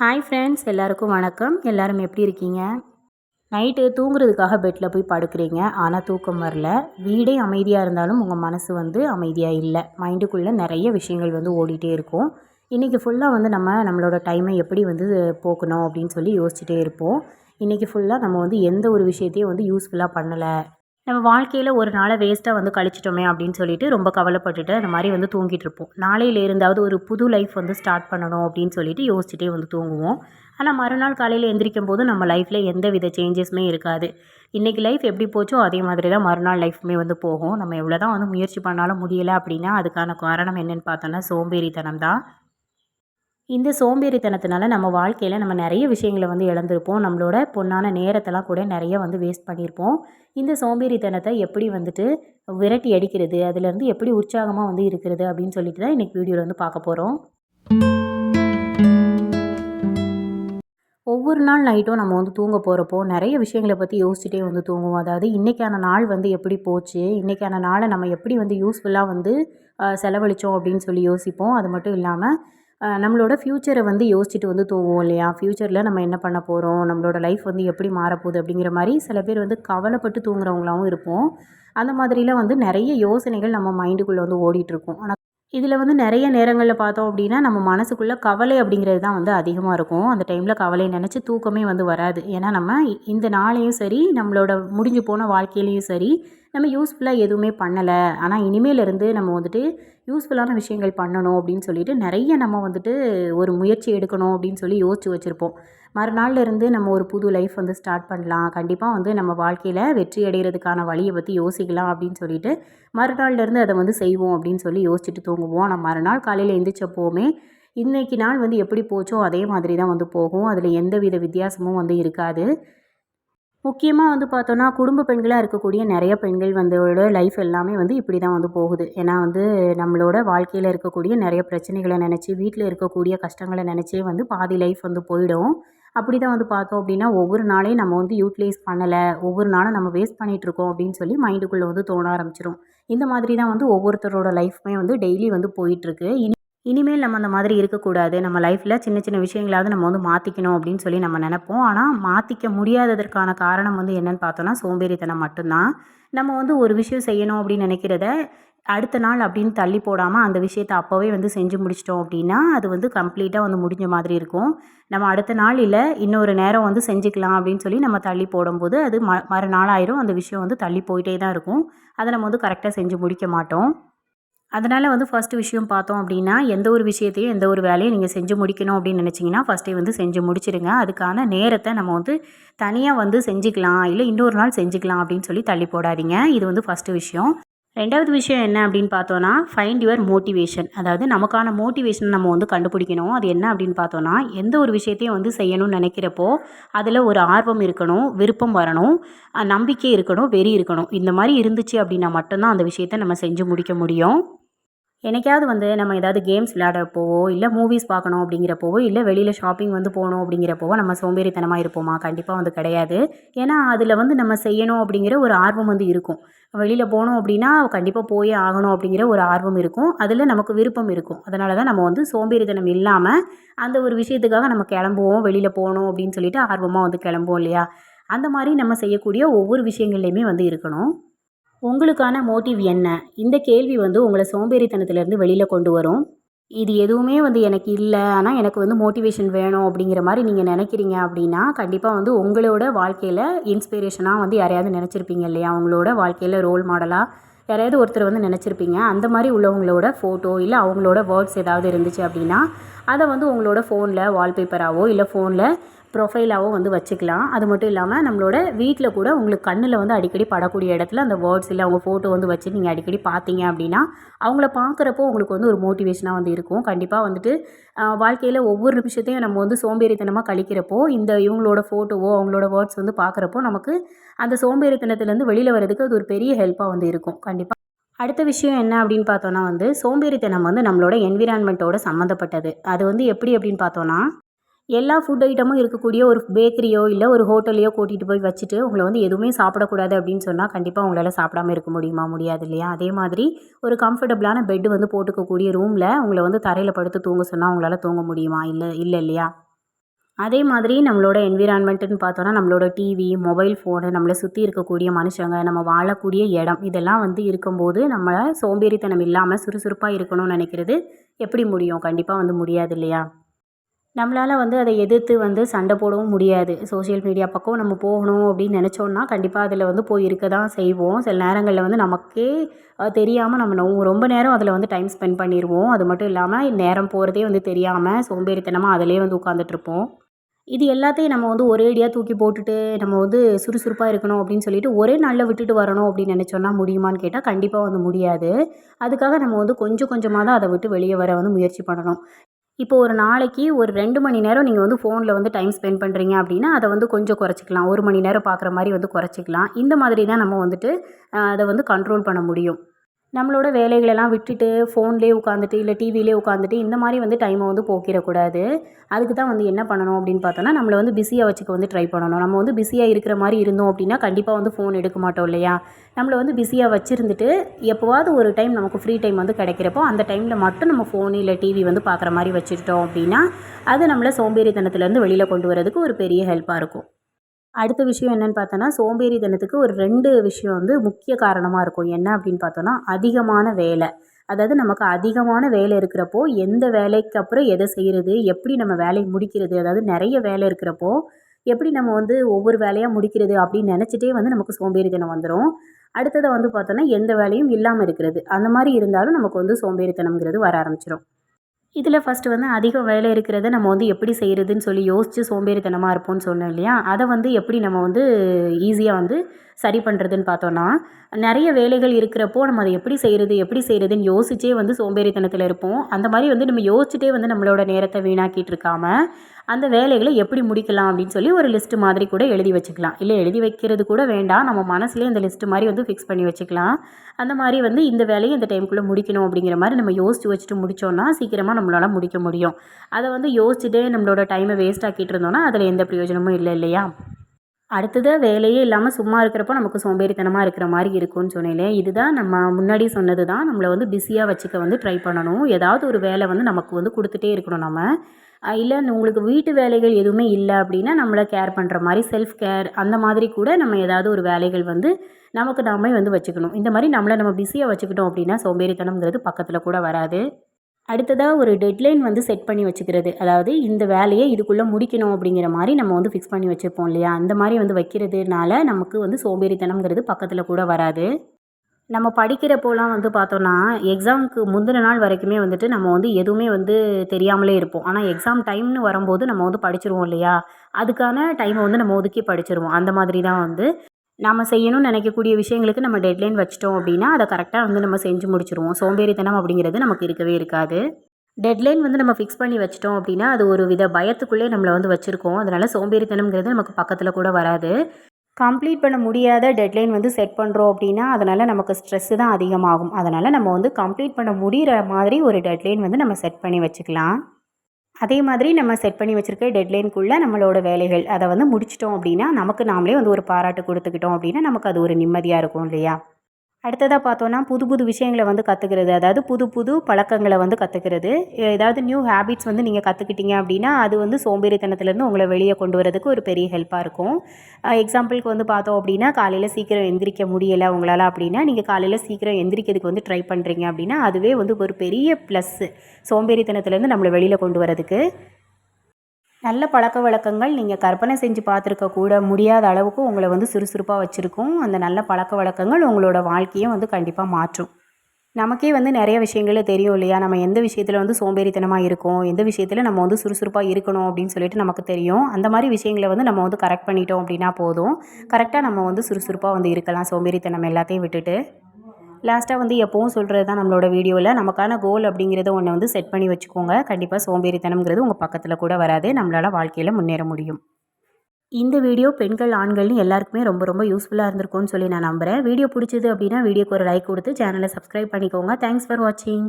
Hi friends எல்லாருக்கும் வணக்கம். எல்லோரும் எப்படி இருக்கீங்க? நைட்டு தூங்குறதுக்காக பெட்டில் போய் படுக்கிறீங்க ஆனால் தூக்கம் வரல. வீடே அமைதியாக இருந்தாலும் உங்கள் மனசு வந்து அமைதியாக இல்லை. மைண்டுக்குள்ளே நிறைய விஷயங்கள் வந்து ஓடிட்டே இருக்கும். இன்றைக்கி ஃபுல்லாக வந்து நம்ம நம்மளோட டைமை எப்படி வந்து போக்கணும் அப்படின்னு சொல்லி யோசிச்சுட்டே இருப்போம். இன்றைக்கி ஃபுல்லாக நம்ம வந்து எந்த ஒரு விஷயத்தையும் வந்து யூஸ்ஃபுல்லாக பண்ணலை. நம்ம வாழ்க்கையில் ஒரு நாளை வேஸ்ட்டாக வந்து கழிச்சிட்டோமே அப்படின்னு சொல்லிட்டு ரொம்ப கவலைப்பட்டுட்டு அந்த மாதிரி வந்து தூங்கிட்டு இருப்போம். நாளையில் இருந்தாவது ஒரு புது லைஃப் வந்து ஸ்டார்ட் பண்ணணும் அப்படின்னு சொல்லிட்டு யோசிச்சுட்டே வந்து தூங்குவோம். ஆனால் மறுநாள் காலையில் எந்திரிக்கும் போது நம்ம லைஃப்பில் எந்த வித சேஞ்சஸுமே இருக்காது. இன்றைக்கி லைஃப் எப்படி போச்சோ அதே மாதிரி தான் மறுநாள் லைஃப்புமே வந்து போகும். நம்ம எவ்வளோ தான் வந்து முயற்சி பண்ணாலும் முடியலை அப்படின்னா அதுக்கான காரணம் என்னென்னு பார்த்தோன்னா சோம்பேறித்தனம் தான் இந்த சோம்பேறித்தனத்தினால நம்ம வாழ்க்கையில் நம்ம நிறைய விஷயங்களை வந்து இழந்திருப்போம். நம்மளோட பொண்ணான நேரத்தெல்லாம் கூட நிறைய வந்து வேஸ்ட் பண்ணியிருப்போம். இந்த சோம்பேறித்தனத்தை எப்படி வந்துட்டு விரட்டி அடிக்கிறது அதுலேருந்து எப்படி உற்சாகமாக வந்து இருக்கிறது அப்படின்னு சொல்லிட்டு தான் இன்றைக்கி வீடியோவில் வந்து பார்க்க போகிறோம் ஒவ்வொரு நாள் நைட்டும் நம்ம வந்து தூங்க போகிறப்போ நிறைய விஷயங்களை பற்றி யோசிச்சுட்டே வந்து தூங்குவோம். அதாவது இன்றைக்கான நாள் வந்து எப்படி போச்சு இன்றைக்கான நாளை நம்ம எப்படி வந்து யூஸ்ஃபுல்லாக வந்து செலவழித்தோம் அப்படின்னு சொல்லி யோசிப்போம். அது மட்டும் இல்லாமல் நம்மளோட ஃப்யூச்சரை வந்து யோசிச்சுட்டு வந்து தூங்குவோம் இல்லையா? ஃப்யூச்சரில் நம்ம என்ன பண்ண போகிறோம் நம்மளோட லைஃப் வந்து எப்படி மாறப்போகுது அப்படிங்கிற மாதிரி சில பேர் வந்து கவலைப்பட்டு தூங்குறவங்களாகவும் இருப்போம். அந்த மாதிரிலாம் வந்து நிறைய யோசனைகள் நம்ம மைண்டுக்குள்ளே வந்து ஓடிட்டுருக்கும் ஆனால் இதில் வந்து நிறைய நேரங்களில் பார்த்தோம் அப்படின்னா நம்ம மனசுக்குள்ளே கவலை அப்படிங்கிறது தான் வந்து அதிகமாக இருக்கும். அந்த டைமில் கவலை நினச்சி தூக்கமே வந்து வராது. ஏன்னா நம்ம இந்த நாளையும் சரி நம்மளோட முடிஞ்சு போன வாழ்க்கையிலையும் சரி நம்ம யூஸ்ஃபுல்லாக எதுவுமே பண்ணலை. ஆனால் இனிமேலேருந்து நம்ம வந்துட்டு யூஸ்ஃபுல்லான விஷயங்கள் பண்ணணும் அப்படின்னு சொல்லிட்டு நிறைய நம்ம வந்துட்டு ஒரு முயற்சி எடுக்கணும் அப்படின்னு சொல்லி யோசிச்சு வச்சுருப்போம். மறுநாள்லேருந்து நம்ம ஒரு புது லைஃப் வந்து ஸ்டார்ட் பண்ணலாம். கண்டிப்பாக வந்து நம்ம வாழ்க்கையில் வெற்றி அடைகிறதுக்கான வழியை பற்றி யோசிக்கலாம் அப்படின்னு சொல்லிட்டு மறுநாள்லேருந்து அதை வந்து செய்வோம் அப்படின்னு சொல்லி யோசிச்சுட்டு தூங்குவோம். ஆனால் மறுநாள் காலையில் எந்திரிச்சப்போவுமே இன்றைக்கி நாள் வந்து எப்படி போச்சோ அதே மாதிரி தான் வந்து போகும். அதில் எந்த வித வித்தியாசமும் வந்து இருக்காது. முக்கியமாக வந்து பார்த்தோன்னா குடும்ப பெண்களாக இருக்கக்கூடிய நிறைய பெண்கள் வந்தோட லைஃப் எல்லாமே வந்து இப்படி தான் வந்து போகுது. ஏன்னா வந்து நம்மளோட வாழ்க்கையில் இருக்கக்கூடிய நிறைய பிரச்சனைகளை நினச்சி வீட்டில் இருக்கக்கூடிய கஷ்டங்களை நினச்சே வந்து பாதி லைஃப் வந்து போயிடும். அப்படி தான் வந்து பார்த்தோம் அப்படின்னா ஒவ்வொரு நாளையும் நம்ம வந்து யூட்டிலைஸ் பண்ணலை ஒவ்வொரு நாளும் நம்ம வேஸ்ட் பண்ணிகிட்ருக்கோம் அப்படின்னு சொல்லி மைண்டுக்குள்ளே வந்து தோண ஆரம்பிச்சிடும் இந்த மாதிரி தான் வந்து ஒவ்வொருத்தரோட லைஃப்மே வந்து டெய்லி வந்து போயிட்டுருக்கு இனி இனிமேல் நம்ம அந்த மாதிரி இருக்கக்கூடாது. நம்ம லைஃப்பில் சின்ன சின்ன விஷயங்களாவது நம்ம வந்து மாற்றிக்கணும் அப்படின்னு சொல்லி நம்ம நினப்போம். ஆனால் மாற்றிக்க முடியாததற்கான காரணம் வந்து என்னென்னு பார்த்தோன்னா சோம்பேறித்தனம் மட்டும்தான். நம்ம வந்து ஒரு விஷயம் செய்யணும் அப்படின்னு நினைக்கிறத அடுத்த நாள் அப்படின்னு தள்ளி போடாமல் அந்த விஷயத்தை அப்போவே வந்து செஞ்சு முடிச்சிட்டோம் அப்படின்னா அது வந்து கம்ப்ளீட்டாக வந்து முடிஞ்ச மாதிரி இருக்கும். நம்ம அடுத்த நாள் இல்லை இன்னொரு நேரம் வந்து செஞ்சுக்கலாம் அப்படின்னு சொல்லி நம்ம தள்ளி போடும்போது அது ம மறுநாள் ஆயிரும். அந்த விஷயம் வந்து தள்ளி போயிட்டே தான் இருக்கும். அதை நம்ம வந்து கரெக்டாக செஞ்சு முடிக்க மாட்டோம். அதனால் வந்து ஃபஸ்ட்டு விஷயம் பார்த்தோம் அப்படின்னா எந்த ஒரு விஷயத்தையும் எந்த ஒரு வேலையும் நீங்கள் செஞ்சு முடிக்கணும் அப்படின்னு நினச்சிங்கன்னா ஃபஸ்ட்டே வந்து செஞ்சு முடிச்சிடுங்க அதுக்கான நேரத்தை நம்ம வந்து தனியாக வந்து செஞ்சுக்கலாம் இல்லை இன்னொரு நாள் செஞ்சுக்கலாம் அப்படின்னு சொல்லி தள்ளி போடாதீங்க. இது வந்து ஃபஸ்ட்டு விஷயம். ரெண்டாவது விஷயம் என்ன அப்படின்னு பார்த்தோன்னா ஃபைண்ட் யுவர் மோட்டிவேஷன் அதாவது நமக்கான மோட்டிவேஷன் நம்ம வந்து கண்டுபிடிக்கணும். அது என்ன அப்படின்னு பார்த்தோன்னா எந்த ஒரு விஷயத்தையும் வந்து செய்யணும்னு நினைக்கிறப்போ அதில் ஒரு ஆர்வம் இருக்கணும் விருப்பம் வரணும் நம்பிக்கை இருக்கணும் வெறி இருக்கணும். இந்த மாதிரி இருந்துச்சு அப்படின்னா மட்டும்தான் அந்த விஷயத்தை நம்ம செஞ்சு முடிக்க முடியும். என்னைக்காவது வந்து நம்ம ஏதாவது கேம்ஸ் விளையாடுறப்போவோ இல்லை மூவிஸ் பார்க்கணும் அப்படிங்கிறப்போவோ இல்லை வெளியில் ஷாப்பிங் வந்து போகணும் அப்படிங்கிறப்போவோ நம்ம சோம்பேறித்தனமாக இருப்போமா? கண்டிப்பாக வந்து கிடையாது. ஏன்னா அதில் வந்து நம்ம செய்யணும் அப்படிங்கிற ஒரு ஆர்வம் வந்து இருக்கும். வெளியில் போகணும் அப்படின்னா கண்டிப்பாக போயே ஆகணும் அப்படிங்கிற ஒரு ஆர்வம் இருக்கும். அதில் நமக்கு விருப்பம் இருக்கும். அதனால தான் நம்ம வந்து சோம்பேறித்தனம் இல்லாமல் அந்த ஒரு விஷயத்துக்காக நம்ம கிளம்புவோம் வெளியில் போகணும் அப்படின்னு சொல்லிட்டு ஆர்வமாக வந்து கிளம்புவோம் இல்லையா? அந்த மாதிரி நம்ம செய்யக்கூடிய ஒவ்வொரு விஷயங்கள்லையுமே வந்து இருக்கணும். உங்களுக்கான மோட்டிவ் என்ன? இந்த கேள்வி வந்து உங்களை சோம்பேறித்தனத்திலேருந்து வெளியில் கொண்டு வரும். இது எதுவுமே வந்து எனக்கு இல்லை. ஆனால் எனக்கு வந்து மோட்டிவேஷன் வேணும் அப்படிங்கிற மாதிரி நீங்கள் நினைக்கிறீங்க அப்படின்னா கண்டிப்பாக வந்து உங்களோட வாழ்க்கையில் இன்ஸ்பிரேஷனாக வந்து யாரையாவது நினச்சிருப்பீங்க இல்லையா? உங்களோட வாழ்க்கையில் ரோல் மாடலாக யாரையாவது ஒருத்தர் வந்து நினச்சிருப்பீங்க. அந்த மாதிரி உள்ளவங்களோட ஃபோட்டோ இல்லை அவங்களோட வேர்ட்ஸ் ஏதாவது இருந்துச்சு அப்படின்னா அதை வந்து உங்களோட ஃபோனில் வால்பேப்பராகவோ இல்லை ஃபோனில் ப்ரொஃபைலாகவும் வந்து வச்சுக்கலாம். அது மட்டும் இல்லாமல் நம்மளோட வீட்டில் கூட உங்களுக்கு கண்ணில் வந்து அடிக்கடி படக்கூடிய இடத்துல அந்த வேர்ட்ஸ் இல்லை அவங்க ஃபோட்டோ வந்து வச்சு நீங்கள் அடிக்கடி பார்த்தீங்க அப்படின்னா அவங்கள பார்க்குறப்போ உங்களுக்கு வந்து ஒரு மோட்டிவேஷனாக வந்து இருக்கும். கண்டிப்பாக வந்துட்டு வாழ்க்கையில் ஒவ்வொரு நிமிஷத்தையும் நம்ம வந்து சோம்பேறித்தனமாக கழிக்கிறப்போ இந்த இவங்களோட ஃபோட்டோவோ அவங்களோட வேர்ட்ஸ் வந்து பார்க்குறப்போ நமக்கு அந்த சோம்பேறித்தனத்துலேருந்து வெளியில் வரதுக்கு அது ஒரு பெரிய ஹெல்ப்பாக வந்து இருக்கும். கண்டிப்பாக அடுத்த விஷயம் என்ன அப்படின்னு பார்த்தோன்னா வந்து சோம்பேறித்தனம் வந்து நம்மளோட என்விரான்மெண்ட்டோட சம்மந்தப்பட்டது. அது வந்து எப்படி அப்படின்னு பார்த்தோன்னா எல்லா ஃபுட் ஐட்டமும் இருக்கக்கூடிய ஒரு பேக்கரியோ இல்லை ஒரு ஹோட்டலையோ கூட்டிகிட்டு போய் வச்சுட்டு உங்களை வந்து எதுவுமே சாப்பிடக்கூடாது அப்படின்னு சொன்னால் கண்டிப்பாக உங்களால் சாப்பிடாம இருக்க முடியுமா முடியாது இல்லையா? அதே மாதிரி ஒரு கம்ஃபர்டபுளான பெட்டு வந்து போட்டுக்கக்கூடிய ரூமில் உங்களை வந்து தரையில் படுத்து தூங்க சொன்னால் உங்களால் தூங்க முடியுமா? இல்லை இல்லை இல்லையா? அதே மாதிரி நம்மளோட என்விரான்மெண்ட்டுன்னு பார்த்தோன்னா நம்மளோட டிவி மொபைல் ஃபோனு நம்மளை சுற்றி இருக்கக்கூடிய மனுஷங்க நம்ம வாழக்கூடிய இடம் இதெல்லாம் வந்து இருக்கும்போது நம்ம சோம்பேறித்தனம் இல்லாமல் சுறுசுறுப்பாக இருக்கணும்னு நினைக்கிறது எப்படி முடியும்? கண்டிப்பாக வந்து முடியாது இல்லையா? நம்மளால் வந்து அதை எதிர்த்து வந்து சண்டை போடவும் முடியாது. சோஷியல் மீடியா பக்கம் நம்ம போகணும் அப்படின்னு நினச்சோன்னா கண்டிப்பாக அதில் வந்து போய் இருக்க தான் செய்வோம். சில நேரங்களில் வந்து நமக்கே தெரியாமல் நம்ம ரொம்ப நேரம் அதில் வந்து டைம் ஸ்பெண்ட் பண்ணிடுவோம் அது மட்டும் இல்லாமல் நேரம் போகிறதே வந்து தெரியாமல் சோம்பேறித்தனமாக அதிலே வந்து உட்காந்துட்ருப்போம் இது எல்லாத்தையும் நம்ம வந்து ஒரேடியாக தூக்கி போட்டுட்டு நம்ம வந்து சுறுசுறுப்பாக இருக்கணும் அப்படின்னு சொல்லிட்டு ஒரே நாளில் விட்டுட்டு வரணும் அப்படின்னு நினச்சோன்னா முடியுமான்னு கேட்டால் கண்டிப்பாக வந்து முடியாது. அதுக்காக நம்ம வந்து கொஞ்சம் கொஞ்சமாக தான் அதை விட்டு வெளியே வர வந்து முயற்சி பண்ணணும். இப்போ ஒரு நாளைக்கு ஒரு ரெண்டு மணி நேரம் நீங்கள் வந்து ஃபோனில் வந்து டைம் ஸ்பெண்ட் பண்ணுறீங்க அப்படின்னா அதை வந்து கொஞ்சம் குறைச்சிக்கலாம். ஒரு மணி நேரம் பார்க்குற மாதிரி வந்து குறைச்சிக்கலாம். இந்த மாதிரி தான் நம்ம வந்துட்டு அதை வந்து கண்ட்ரோல் பண்ண முடியும். நம்மளோட வேலைகளெல்லாம் விட்டுட்டு ஃபோன்லேயே உட்காந்துட்டு இல்லை டிவிலே உட்காந்துட்டு இந்த மாதிரி வந்து டைமை வந்து போக்கிடக்கூடாது. அதுக்கு தான் வந்து என்ன பண்ணணும் அப்படின்னு பார்த்தோன்னா நம்மளை வந்து பிஸியாக வச்சுக்க வந்து ட்ரை பண்ணணும். நம்ம வந்து பிஸியாக இருக்கிற மாதிரி இருந்தோம் அப்படின்னா கண்டிப்பாக வந்து ஃபோன் எடுக்க மாட்டோம் இல்லையா? நம்மளை வந்து பிஸியாக வச்சுருந்துட்டு எப்போவாவது ஒரு டைம் நமக்கு ஃப்ரீ டைம் வந்து கிடைக்கிறப்போ அந்த டைமில் மட்டும் நம்ம ஃபோன் இல்லை டிவி வந்து பார்க்குற மாதிரி வச்சுக்கிட்டோம் அப்படின்னா அது நம்மளை சோம்பேறித்தனத்துலேருந்து வெளியில் கொண்டு வரதுக்கு ஒரு பெரிய ஹெல்ப்பாக இருக்கும். அடுத்த விஷயம் என்னென்னு பார்த்தோன்னா சோம்பேறித்தனத்துக்கு ஒரு ரெண்டு விஷயம் வந்து முக்கிய காரணமாக இருக்கும். என்ன அப்படின்னு பார்த்தோன்னா அதிகமான வேலை. அதாவது நமக்கு அதிகமான வேலை இருக்கிறப்போ எந்த வேலைக்கு அப்புறம் எதை செய்கிறது எப்படி நம்ம வேலையை முடிக்கிறது அதாவது நிறைய வேலை இருக்கிறப்போ எப்படி நம்ம வந்து ஒவ்வொரு வேலையாக முடிக்கிறது அப்படின்னு நினச்சிட்டே வந்து நமக்கு சோம்பேறித்தனம் வந்துடும் அடுத்ததை வந்து பார்த்தோன்னா எந்த வேலையும் இல்லாமல் இருக்கிறது. அந்த மாதிரி இருந்தாலும் நமக்கு வந்து சோம்பேறித்தனம்ங்கிறது வர ஆரம்பிச்சிடும் இதில் ஃபஸ்ட்டு வந்து அதிக வேலை இருக்கிறத நம்ம வந்து எப்படி செய்கிறதுன்னு சொல்லி யோசித்து சோம்பேறித்தனமாக இருப்போம்னு சொன்னோம் இல்லையா? அதை வந்து எப்படி நம்ம வந்து ஈஸியாக வந்து சரி பண்ணுறதுன்னு பார்த்தோன்னா நிறைய வேலைகள் இருக்கிறப்போ நம்ம அதை எப்படி செய்கிறது எப்படி செய்கிறதுன்னு யோசிச்சே வந்து சோம்பேறித்தனத்தில் இருப்போம். அந்த மாதிரி வந்து நம்ம யோசிச்சுட்டே வந்து நம்மளோட நேரத்தை வீணாக்கிட்டு இருக்காமல் அந்த வேலைகளை எப்படி முடிக்கலாம் அப்படின்னு சொல்லி ஒரு லிஸ்ட் மாதிரி கூட எழுதி வச்சுக்கலாம். இல்லை எழுதி வைக்கிறது கூட வேண்டாம். நம்ம மனசுலேயே இந்த லிஸ்ட் மாதிரி வந்து ஃபிக்ஸ் பண்ணி வச்சுக்கலாம். அந்த மாதிரி வந்து இந்த வேலையை இந்த டைமுக்குள்ளே முடிக்கணும் அப்படிங்கிற மாதிரி நம்ம யோசிச்சு வச்சுட்டு முடித்தோன்னா சீக்கிரமாக நம்மளால் முடிக்க முடியும். அதை வந்து யோசிச்சுட்டே நம்மளோட டைமை வேஸ்ட் ஆக்கிட்டு இருந்தோம்னா அதில் எந்த பிரயோஜனமும் இல்லை இல்லையா? அடுத்தது வேலையே இல்லாமல் சும்மா இருக்கிறப்போ நமக்கு சோம்பேறித்தனமாக இருக்கிற மாதிரி இருக்கும்னு சொன்னேன். இதுதான் நம்ம முன்னாடி சொன்னது தான் நம்மளை வந்து பிஸியாக வச்சுக்க வந்து ட்ரை பண்ணணும். ஏதாவது ஒரு வேலை வந்து நமக்கு வந்து கொடுத்துட்டே இருக்கணும் நம்ம. இல்லை உங்களுக்கு வீட்டு வேலைகள் எதுவுமே இல்லை அப்படின்னா நம்மளை கேர் பண்ணுற மாதிரி செல்ஃப் கேர் அந்த மாதிரி கூட நம்ம ஏதாவது ஒரு வேலைகள் வந்து நமக்கு நாமே வந்து வச்சுக்கணும். இந்த மாதிரி நம்மளை நம்ம பிஸியாக வச்சுக்கிட்டோம் அப்படின்னா சோம்பேறித்தனம்ங்கிறது பக்கத்தில் கூட வராது. அடுத்ததாக ஒரு டெட்லைன் வந்து செட் பண்ணி வச்சுக்கிறது. அதாவது இந்த வேலையை இதுக்குள்ளே முடிக்கணும் அப்படிங்கிற மாதிரி நம்ம வந்து ஃபிக்ஸ் பண்ணி வச்சுருப்போம் இல்லையா? அந்த மாதிரி வந்து வைக்கிறதுனால நமக்கு வந்து சோம்பேறித்தனம்ங்கிறது பக்கத்தில் கூட வராது. நம்ம படிக்கிறப்போலாம் வந்து பார்த்தோன்னா எக்ஸாமுக்கு முந்தின நாள் வரைக்குமே வந்துட்டு நம்ம வந்து எதுவுமே வந்து தெரியாமலே இருப்போம். ஆனால் எக்ஸாம் டைம்னு வரும்போது நம்ம வந்து படிச்சிருவோம் இல்லையா? அதுக்கான டைமை வந்து நம்ம ஒதுக்கி படிச்சிருவோம். அந்த மாதிரி தான் வந்து நம்ம செய்யணும்னு நினைக்கக்கூடிய விஷயங்களுக்கு நம்ம டெட்லைன் வச்சிட்டோம் அப்படின்னா அதை கரெக்டாக வந்து நம்ம செஞ்சு முடிச்சிருவோம். சோம்பேறித்தனம் அப்படிங்கிறது நமக்கு இருக்கவே இருக்காது. டெட்லைன் வந்து நம்ம ஃபிக்ஸ் பண்ணி வச்சிட்டோம் அப்படின்னா அது ஒரு வித பயத்துக்குள்ளே நம்மளை வந்து வச்சுருக்கோம். அதனால் சோம்பேறித்தனம்ங்கிறது நமக்கு பக்கத்தில் கூட வராது. கம்ப்ளீட் பண்ண முடியாத டெட்லைன் வந்து செட் பண்ணுறோம் அப்படின்னா அதனால் நமக்கு ஸ்ட்ரெஸ்ஸு தான் அதிகமாகும். அதனால் நம்ம வந்து கம்ப்ளீட் பண்ண முடிகிற மாதிரி ஒரு டெட்லைன் வந்து நம்ம செட் பண்ணி வச்சுக்கலாம். அதே மாதிரி நம்ம செட் பண்ணி வச்சுருக்க டெட்லைனுக்குள்ளே நம்மளோட வேலைகள் அதை வந்து முடிச்சிட்டோம் அப்படின்னா நமக்கு நாமளே வந்து ஒரு பாராட்டு கொடுத்துக்கிட்டோம் அப்படின்னா நமக்கு அது ஒரு நிம்மதியாக இருக்கும் இல்லையா? அடுத்ததாக பார்த்தோன்னா புது புது விஷயங்களை வந்து கற்றுக்கிறது அதாவது புது புது பழக்கங்களை வந்து கற்றுக்கிறது ஏதாவது நியூ ஹேபிட்ஸ் வந்து நீங்கள் கற்றுக்கிட்டீங்க அப்படின்னா அது வந்து சோம்பேறித்தனத்துலேருந்து உங்களை வெளியே கொண்டு வரதுக்கு ஒரு பெரிய ஹெல்ப்பாக இருக்கும். எக்ஸாம்பிளுக்கு வந்து பார்த்தோம் அப்படின்னா காலையில் சீக்கிரம் எந்திரிக்க முடியலை உங்களால் அப்படின்னா நீங்கள் காலையில் சீக்கிரம் எந்திரிக்கிறதுக்கு வந்து ட்ரை பண்ணுறீங்க அப்படின்னா அதுவே வந்து ஒரு பெரிய ப்ளஸ்ஸு சோம்பேறித்தனத்துலேருந்து நம்மளை வெளியில் கொண்டு வரதுக்கு. நல்ல பழக்க வழக்கங்கள் நீங்கள் கற்பனை செஞ்சு பார்த்துருக்க கூட முடியாத அளவுக்கு உங்களை வந்து சுறுசுறுப்பாக வச்சுருக்கும். அந்த நல்ல பழக்க வழக்கங்கள் உங்களோட வாழ்க்கையை வந்து கண்டிப்பாக மாற்றும். நமக்கே வந்து நிறைய விஷயங்களே தெரியும் இல்லையா? நம்ம எந்த விஷயத்தில் வந்து சோம்பேறித்தனமாக இருக்கோம்? எந்த விஷயத்தில் நம்ம வந்து சுறுசுறுப்பாக இருக்கணும் அப்படின்னு சொல்லிட்டு நமக்கு தெரியும். அந்த மாதிரி விஷயங்களை வந்து நம்ம வந்து கரெக்ட் பண்ணிட்டோம் அப்படின்னா போதும். கரெக்டாக நம்ம வந்து சுறுசுறுப்பாக வந்து இருக்கலாம். சோம்பேறித்தனம் எல்லாத்தையும் விட்டுட்டு. லாஸ்ட்டாக வந்து எப்போவும் சொல்கிறது தான் நம்மளோட வீடியோவில் நமக்கான கோல் அப்படிங்கிறத ஒன்று வந்து செட் பண்ணி வச்சுக்கோங்க. கண்டிப்பாக சோம்பேறித்தனம்ங்கிறது உங்கள் பக்கத்தில் கூட வராது. நம்மளால் வாழ்க்கையில் முன்னேற முடியும். இந்த வீடியோ பெண்கள் ஆண்கள்னு எல்லாருக்குமே ரொம்ப ரொம்ப யூஸ்ஃபுல்லாக இருந்திருக்கும்னு சொல்லி நான் நம்புகிறேன் வீடியோ பிடிச்சது அப்படின்னா வீடியோக்கு ஒரு லைக் கொடுத்து சேனலை சப்ஸ்கிரைப் பண்ணிக்கோங்க. தேங்க்ஸ் ஃபார் வாட்சிங்